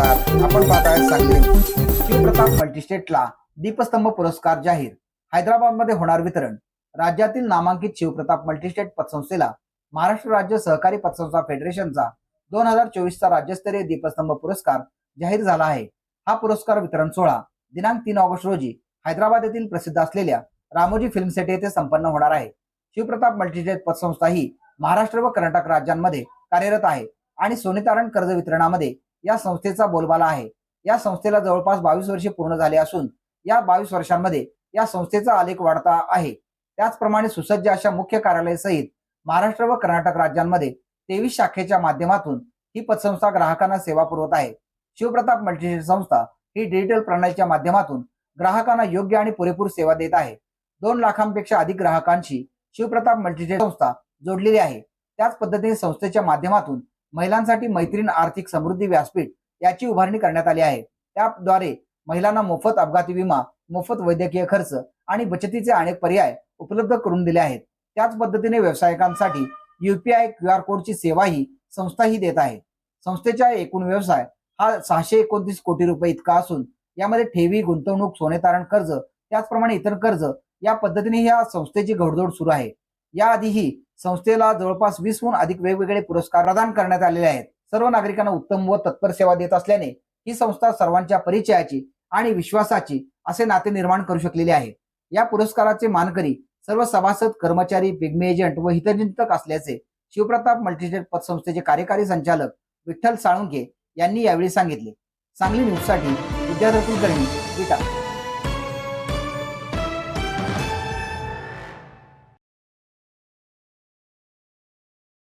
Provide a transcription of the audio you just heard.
नमस्कार आपण पाहताय सांगली. शिवप्रताप मल्टीस्टेटला दीपस्तंभ पुरस्कार जाहीर. हैदराबादमध्ये होणार वितरण. राज्यातील नामांकित शिवप्रताप मल्टीस्टेट पतसंस्थेला महाराष्ट्र राज्य सहकारी पतसंस्था फेडरेशनचा दोन हजार चोवीसचा राज्यस्तरीय दीपस्तंभ पुरस्कार जाहीर झाला आहे. हा पुरस्कार वितरण सोहळा दिनांक तीन ऑगस्ट रोजी हैदराबाद येथील प्रसिद्ध असलेल्या रामोजी फिल्म सिटी येथे संपन्न होणार आहे. शिवप्रताप मल्टीस्टेट पतसंस्था ही महाराष्ट्र व कर्नाटक राज्यांमध्ये कार्यरत आहे आणि सोने तारण कर्ज वितरणामध्ये या संस्थेचा बोलबाला आहे. या संस्थेला जवळपास बावीस वर्षे पूर्ण झाले असून या बावीस वर्षांमध्ये या संस्थेचा आलेख वाढता आहे. त्याचप्रमाणे सुसज्ज अशा मुख्य कार्यालयासहित महाराष्ट्र व कर्नाटक राज्यांमध्ये तेवीस शाखेच्या माध्यमातून ही पतसंस्था ग्राहकांना सेवा पुरवत आहे. शिवप्रताप मल्टीस्टेट संस्था ही डिजिटल प्रणालीच्या माध्यमातून ग्राहकांना योग्य आणि पुरेपूर सेवा देत आहे. दोन लाखांपेक्षा अधिक ग्राहकांशी शिवप्रताप मल्टीस्टेट संस्था जोडलेली आहे. त्याच पद्धतीने संस्थेच्या माध्यमातून महिलांसाठी मैत्रीण आर्थिक समृद्धी व्यासपीठ याची उभारणी करण्यात आली आहे. त्याद्वारे महिलांना मोफत अपघाती विमा मोफत वैद्यकीय खर्च आणि बचतीचे अनेक पर्याय उपलब्ध करून दिले आहेत. त्याच पद्धतीने व्यावसायिकांसाठी युपीआय क्यू आर कोडची सेवाही संस्था ही देत आहे. संस्थेचा एकूण व्यवसाय हा सहाशे एकोणतीस कोटी रुपये इतका असून यामध्ये ठेवी गुंतवणूक सोने तारण कर्ज त्याचप्रमाणे इतर कर्ज या पद्धतीने या संस्थेची घोडदौड सुरू आहे. याआधीही संस्थेला जवळपास वीसहून अधिक वेगवेगळे पुरस्कार प्रदान करण्यात आलेले आहेत. सर्व नागरिकांना उत्तम व तत्पर सेवा देत असल्याने ही संस्था सर्वांच्या परिचयाची आणि विश्वासाची असे नाते निर्माण करू शकलेली आहे. या पुरस्काराचे मानकरी सर्व सभासद कर्मचारी पिग्मी एजंट व हितचिंतक असल्याचे शिवप्रताप मल्टीस्टेट पतसंस्थेचे कार्यकारी संचालक विठ्ठल साळुंके यांनी यावेळी सांगितले. सांगली न्यूजसाठी विद्याधर कुलकर्णी विटा.